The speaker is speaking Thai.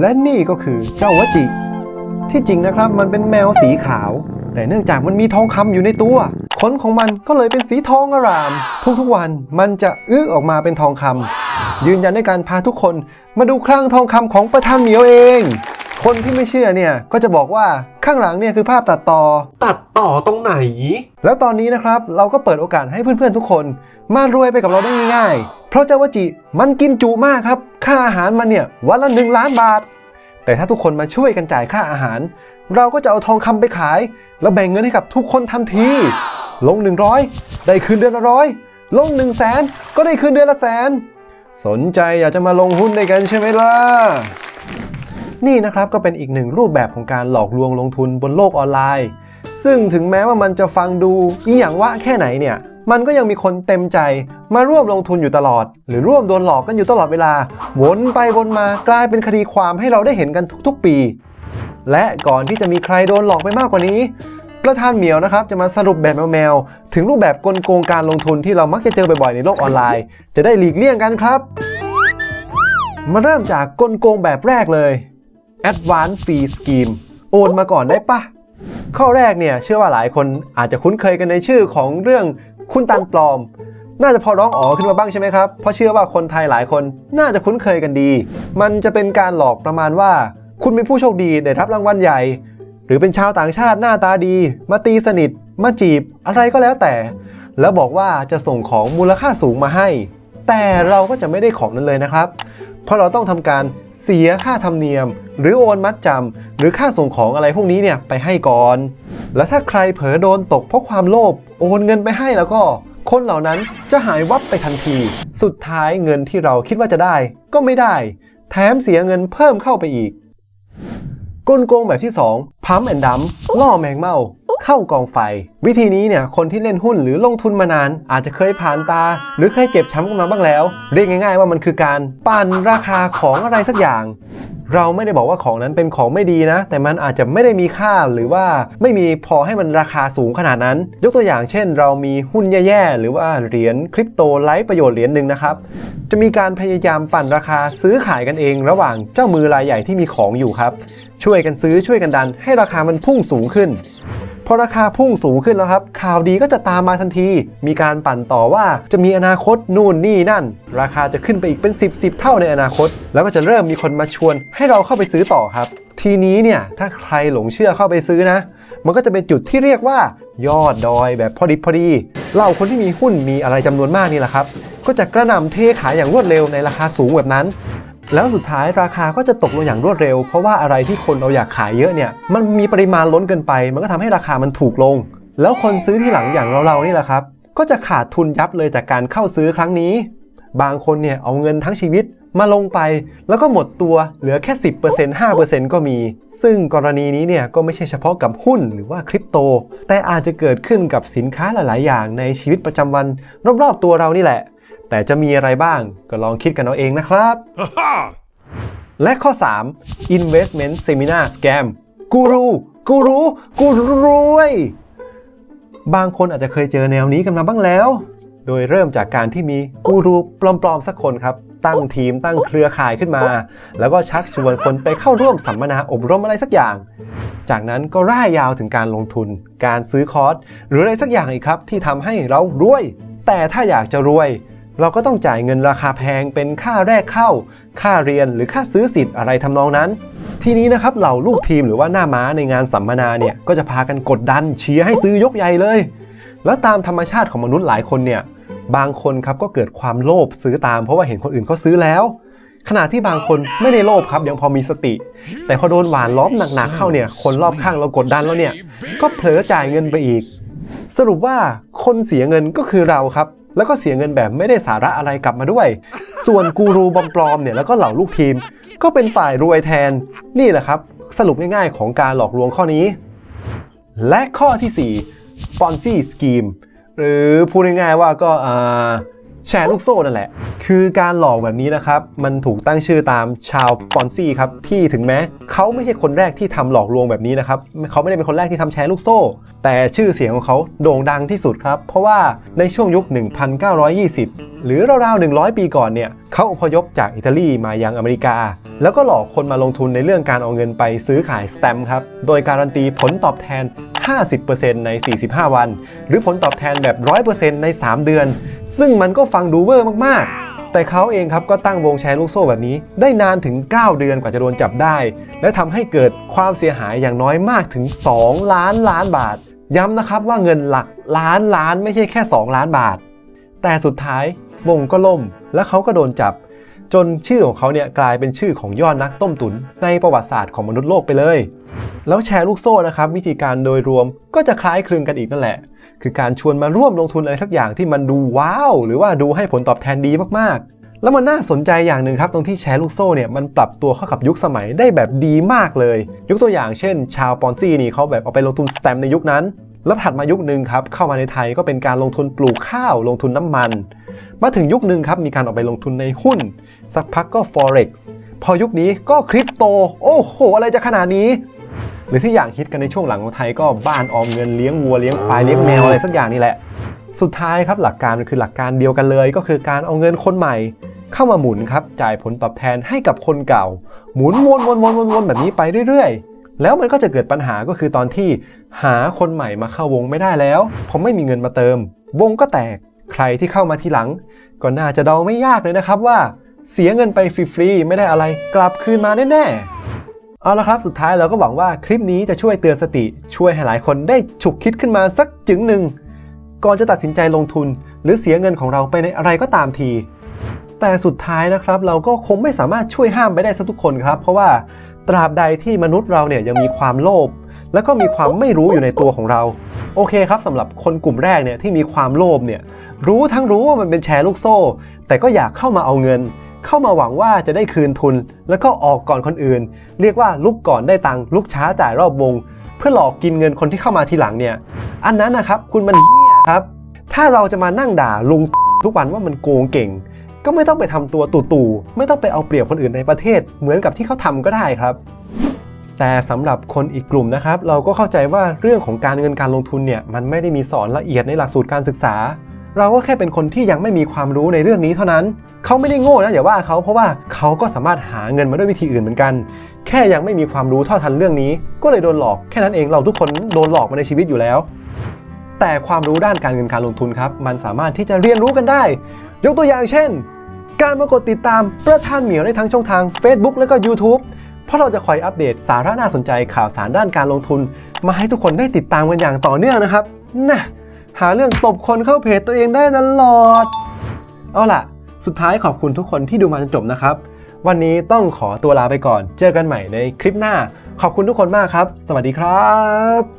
และนี่ก็คือเจ้าวจิ ที่จริงนะครับมันเป็นแมวสีขาว แต่เนื่องจากมันมีทองคำอยู่ในตัวขนของมันก็เลยเป็นสีทองอร่าม ทุกๆวันมันจะอื้อออกมาเป็นทองคำยืนยันด้วยการพาทุกคนมาดูคลังทองคำของประธานเหมียวเอง คนที่ไม่เชื่อเนี่ยก็จะบอกว่าข้างหลังเนี่ยคือภาพตัดต่อ ตัดต่อตรงไหน แล้วตอนนี้นะครับเราก็เปิดโอกาสให้เพื่อนๆทุกคน มารวยไปกับเราได้ง่ายๆ เพราะเจ้าวจิมันกินจุมากครับ ค่าอาหารมันเนี่ยวันละหนึ่งล้านบาท แต่ถ้าทุกคนมาช่วยกันจ่ายค่าอาหาร เราก็จะเอาทองคำไปขาย แล้วแบ่งเงินให้กับทุกคนทันที ลง 100 ได้คืนเดือนละร้อยลง 1 0 0 0 0แสนก็ได้คืนเดือนละแสน สนใจอยากจะมาลงหุ้นด้วยกันใช่ไหมล่ะ นี่นะครับก็เป็นอีกหนึ่งรูปแบบของการหลอกลวงลงทุนบนโลกออนไลน์ ซึ่งถึงแม้ว่ามันจะฟังดูอีหยังวะแค่ไหนเนี่ย มันก็ยังมีคนเต็มใจมาร่วมลงทุนอยู่ตลอด หรือร่วมโดนหลอกกันอยู่ตลอดเวลา วนไปวนมากลายเป็นคดีความให้เราได้เห็นกันทุกๆปี และก่อนที่จะมีใครโดนหลอกไปมากกว่านี้ประธานเหมียวนะครับจะมาสรุปแบบแมวๆถึงรูปแบบกลโกงการลงทุนที่เรามักจะเจอบ่อยๆในโลกออนไลน์ จะได้หลีกเลี่ยงกันครับ มาเริ่มจากกลโกงแบบแรกเลย Advanced Fee Scheme โอนมาก่อนได้ปะข้อแรกเนี่ยเชื่อว่าหลายคนอาจจะคุ้นเคยกันในชื่อของเรื่องคุณตันปลอม น่าจะพอร้องอ๋อขึ้นมาบ้างใช่ไหมครับ เพราะเชื่อว่าคนไทยหลายคนน่าจะคุ้นเคยกันดี มันจะเป็นการหลอกประมาณว่า คุณเป็นผู้โชคดีได้รับรางวัลใหญ่ หรือเป็นชาวต่างชาติหน้าตาดี มาตีสนิท มาจีบ อะไรก็แล้วแต่ แล้วบอกว่าจะส่งของมูลค่าสูงมาให้ แต่เราก็จะไม่ได้ของนั้นเลยนะครับ เพราะเราต้องทำการ เสียค่าธรรมเนียม หรือโอนมัดจำหรือค่าส่งของอะไรพวกนี้เนี่ยไปให้ก่อน แล้วถ้าใครเผลอโดนตกเพราะความโลภโอนเงินไปให้แล้วก็ คนเหล่านั้นจะหายวับไปทันที สุดท้ายเงินที่เราคิดว่าจะได้ ก็ไม่ได้ แถมเสียเงินเพิ่มเข้าไปอีกกลโกงแบบที่ 2พัมแอนดัมล่อแมงเม่า เข้ากองไฟ วิธีนี้เนี่ยคนที่เล่นหุ้นหรือลงทุนมานาน อาจจะเคยผ่านตา หรือเคยเจ็บช้ำกันมาบ้างแล้ว เรียกง่าย ๆ ว่ามันคือการปั่นราคาของอะไรสักอย่างเราไม่ได้บอกว่าของนั้นเป็นของไม่ดีนะ แต่มันอาจจะไม่ได้มีค่าหรือว่าไม่มีพอให้มันราคาสูงขนาดนั้น ยกตัวอย่างเช่น เรามีหุ้นแย่ๆ หรือว่าเหรียญคริปโตไร้ประโยชน์เหรียญหนึ่งนะครับ จะมีการพยายามปั่นราคาซื้อขายกันเอง ระหว่างเจ้ามือรายใหญ่ที่มีของอยู่ครับ ช่วยกันซื้อช่วยกันดัน ให้ราคามันพุ่งสูงขึ้น พอราคาพุ่งสูงขึ้นแล้วครับ ข่าวดีก็จะตามมาทันที มีการปั่นต่อว่าจะมีอนาคตนู่นนี่นั่น ราคาจะขึ้นไปอีกเป็น 10 10เท่าในอนาคต แล้วก็จะเริ่มมีคนมาชวน ให้เราเข้าไปซื้อต่อครับ ทีนี้เนี่ยถ้าใครหลงเชื่อเข้าไปซื้อนะ มันก็จะเป็นจุดที่เรียกว่า ยอดดอยแบบพอดิบพอดีเหล่าคนที่มีหุ้นมีอะไรจำนวนมากนี่แหละครับก็จะกระหน่ำเทขายอย่างรวดเร็วในราคาสูงแบบนั้น แล้วสุดท้ายราคาก็จะตกลงอย่างรวดเร็ว เพราะว่าอะไรที่คนเราอยากขายเยอะเนี่ยมันมีปริมาณล้นเกินไป มันก็ทำให้ราคามันถูกลง แล้วคนซื้อที่หลังอย่างเราๆนี่แหละครับ ก็จะขาดทุนยับเลยจากการเข้าซื้อครั้งนี้ บางคนเนี่ยเอาเงินทั้งชีวิตมาลงไป แล้วก็หมดตัวเหลือแค่ 10% 5%ก็มี ซึ่งกรณีนี้เนี่ยก็ไม่ใช่เฉพาะกับหุ้นหรือว่าคริปโต แต่อาจจะเกิดขึ้นกับสินค้าหลาย ๆ อย่างในชีวิตประจำวันรอบ ๆ ตัวเรานี่แหละ แต่จะมีอะไรบ้างก็ลองคิดกันเอาเองนะครับ และข้อ 3 investment seminar scam กูรูกูรู้กูรวย บางคนอาจจะเคยเจอแนวนี้กันมาบ้างแล้ว โดยเริ่มจากการที่มีกูรูปลอมๆสักคนครับ ตั้งทีมตั้งเครือข่ายขึ้นมา แล้วก็ชักชวนคนไปเข้าร่วมสัมมนาอบรมอะไรสักอย่าง จากนั้นก็ร่ายยาวถึงการลงทุน การซื้อคอร์สหรืออะไรสักอย่างอีกครับ ที่ทำให้เรารวย แต่ถ้าอยากจะรวย เราก็ต้องจ่ายเงินราคาแพงเป็นค่าแรกเข้า ค่าเรียนหรือค่าซื้อสิทธิ์อะไรทำนองนั้น ทีนี้นะครับเหล่าลูกทีมหรือว่าหน้าม้าในงานสัมมนาเนี่ยก็จะพากันกดดันเชียร์ให้ซื้อยกใหญ่เลย แล้วตามธรรมชาติของมนุษย์หลายคนเนี่ยบางคนครับก็เกิดความโลภซื้อตามเพราะว่าเห็นคนอื่นเขาซื้อแล้ว ขณะที่บางคนไม่ได้โลภครับยังพอมีสติ แต่พอโดนหวานล้อมหนักๆเข้าเนี่ยคนรอบข้างเรากดดันแล้วเนี่ยก็เผลอจ่ายเงินไปอีก สรุปว่าคนเสียเงินก็คือเราครับ แล้วก็เสียเงินแบบไม่ได้สาระอะไรกลับมาด้วย ส่วนกูรูบอปลอมเนี่ยแล้วก็เหล่าลูกทีม ก็เป็นฝ่ายรวยแทน นี่แหละครับ สรุปง่ายๆของการหลอกลวงข้อนี้ และข้อที่4 Ponzi Scheme หรือพูดง่ายๆว่าก็อ่า แชร์ลูกโซ่นั่นแหละ คือการหลอกแบบนี้นะครับ มันถูกตั้งชื่อตามชาวปอนซี่ครับ ที่ถึงแม้เขาไม่ใช่คนแรกที่ทำหลอกลวงแบบนี้นะครับ เขาไม่ได้เป็นคนแรกที่ทำแชร์ลูกโซ่ แต่ชื่อเสียงของเขาโด่งดังที่สุดครับ เพราะว่าในช่วงยุค 1920 หรือราวๆ 100 ปีก่อนเนี่ย เขาอพยพจากอิตาลีมายังอเมริกา แล้วก็หลอกคนมาลงทุนในเรื่องการเอาเงินไปซื้อขายสแตมป์ครับ โดยการันตีผลตอบแทน 50%ใน 45 วัน หรือผลตอบแทนแบบ 100%ใน 3 เดือน ซึ่งมันก็ฟังดูเวอร์มากๆ แต่เขาเองครับก็ตั้งวงแชร์ลูกโซ่แบบนี้ ได้นานถึง 9 เดือนกว่าจะโดนจับได้ และทำให้เกิดความเสียหายอย่างน้อยมากถึง 2 ล้านล้านบาท ย้ำนะครับว่าเงินหลักล้านล้านไม่ใช่แค่ 2 ล้านบาท แต่สุดท้ายวงก็ล่ม และเขาก็โดนจับ จนชื่อของเขาเนี่ยกลายเป็นชื่อของยอดนักต้มตุ๋นในประวัติศาสตร์ของมนุษย์โลกไปเลย แล้วแชร์ลูกโซ่นะครับวิธีการโดยรวมก็จะคล้ายคลึงกันอีกนั่นแหละ คือการชวนมาร่วมลงทุนอะไรสักอย่างที่มันดูว้าว หรือว่าดูให้ผลตอบแทนดีมากๆ แล้วมันน่าสนใจอย่างหนึ่งครับตรงที่แชร์ลูกโซ่เนี่ยมันปรับตัวเข้ากับยุคสมัยได้แบบดีมากเลย ยกตัวอย่างเช่น ชาวปอนซี่นี่เขาแบบเอาไปลงทุนสแตมในยุคนั้น แล้วถัดมายุคหนึ่งครับเข้ามาในไทยก็เป็นการลงทุนปลูกข้าวลงทุนน้ำมัน มาถึงยุคหนึ่งครับมีการออกไปลงทุนในหุ้น สักพักก็ forex พอยุคนี้ก็คริปโต โอ้โห อะไรจะขนาดนี้ หรือที่อย่างฮิตกันในช่วงหลังของไทยก็บ้านออมเงินเลี้ยงวัวเลี้ยงควายเลี้ยงแมวอะไรสักอย่างนี่แหละ สุดท้ายครับหลักการมันคือหลักการเดียวกันเลย ก็คือการเอาเงินคนใหม่ เข้ามาหมุนครับจ่ายผลตอบแทนให้กับคนเก่า หมุนวนวนวนวนวนแบบนี้ไปเรื่อยๆ แล้วมันก็จะเกิดปัญหาก็คือตอนที่หาคนใหม่มาเข้าวงไม่ได้แล้วเพราะไม่มีเงินมาเติม วงก็แตกใครที่เข้ามาทีหลัง ก็น่าจะเดาไม่ยากเลยนะครับว่า เสียเงินไปฟรีๆไม่ได้อะไร กลับคืนมาแน่ๆ เอาละครับสุดท้ายเราก็หวังว่าคลิปนี้จะช่วยเตือนสติ ช่วยให้หลายคนได้ฉุกคิดขึ้นมาสักจึงหนึ่ง ก่อนจะตัดสินใจลงทุน หรือเสียเงินของเราไปในอะไรก็ตามที แต่สุดท้ายนะครับเราก็คงไม่สามารถช่วยห้ามไปได้สักทุกคนครับ เพราะว่าตราบใดที่มนุษย์เราเนี่ยยังมีความโลภแล้วก็มีความไม่รู้อยู่ในตัวของเรา โอเคครับสำหรับคนกลุ่มแรกเนี่ยที่มีความโลภเนี่ยรู้ทั้งรู้ว่ามันเป็นแชร์ลูกโซ่ แต่ก็อยากเข้ามาเอาเงิน เข้ามาหวังว่าจะได้คืนทุน แล้วก็ออกก่อนคนอื่น เรียกว่าลุกก่อนได้ตังค์ลุกช้าจ่ายรอบวง เพื่อหลอกกินเงินคนที่เข้ามาทีหลังเนี่ย อันนั้นนะครับคุณมันเหี้ยครับ ถ้าเราจะมานั่งด่าลุงทุกวันว่ามันโกงเก่ง ก็ไม่ต้องไปทำตัวตู่ๆไม่ต้องไปเอาเปรียบคนอื่นในประเทศ เหมือนกับที่เขาทำก็ได้ครับแต่สำหรับคนอีกกลุ่มนะครับ เราก็เข้าใจว่าเรื่องของการเงินการลงทุนเนี่ยมันไม่ได้มีสอนละเอียดในหลักสูตรการศึกษา เราก็แค่เป็นคนที่ยังไม่มีความรู้ในเรื่องนี้เท่านั้น เขาไม่ได้โง่นะอย่าว่าเขาเพราะว่าเขาก็สามารถหาเงินมาด้วยวิธีอื่นเหมือนกัน แค่ยังไม่มีความรู้เท่าทันเรื่องนี้ ก็เลยโดนหลอกแค่นั้นเองเราทุกคนโดนหลอกมาในชีวิตอยู่แล้ว แต่ความรู้ด้านการเงินการลงทุนครับ มันสามารถที่จะเรียนรู้กันได้ ยกตัวอย่างเช่น การมากดติดตามประธานเหมียวในทั้งช่องทาง Facebook และก็ YouTube เพราะเราจะคอยอัปเดตสาระน่าสนใจข่าวสารด้านการลงทุน มาให้ทุกคนได้ติดตามกันอย่างต่อเนื่องนะครับนะ หาเรื่องตบคนเข้าเพจตัวเองได้ตลอด เอาล่ะ สุดท้ายขอบคุณทุกคนที่ดูมาจนจบนะครับ วันนี้ต้องขอตัวลาไปก่อน เจอกันใหม่ในคลิปหน้า ขอบคุณทุกคนมากครับ สวัสดีครับ